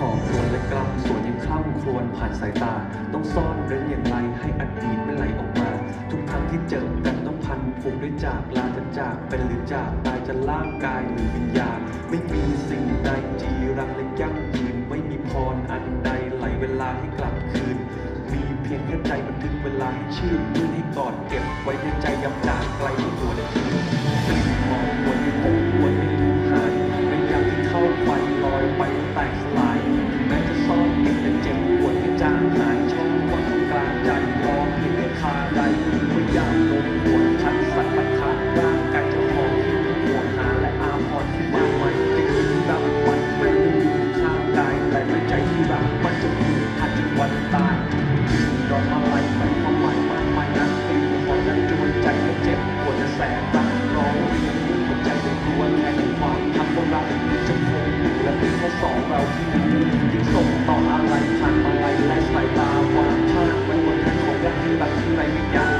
หอมรวนและกล้ำสวนยังคล่ำครวญผ่านสายตา ต้องซ่อนเร้นอย่างไรให้อดีตไม่ไหลออกมา ทุกครั้งที่เจอกันต้องพันผูกด้วยจากลาจะจากเป็นหรือจากตายจะล่างกายหรือวิญญาณ ไม่มีสิ่งใดจีรังและยั่งยืนไม่มีพรอันใดไหลเวลาให้กลับคืน มีเพียงแค่ใจบันทึกเวลาให้ชื่นมื่นให้กอดเก็บไว้ในใจยำจากไกลที่หัวในคืนกลิ่นหอมหวนที่ผมควรไม่รู้หายไม่อยากที่เข้าไปลอยไปแตกสล Bakti.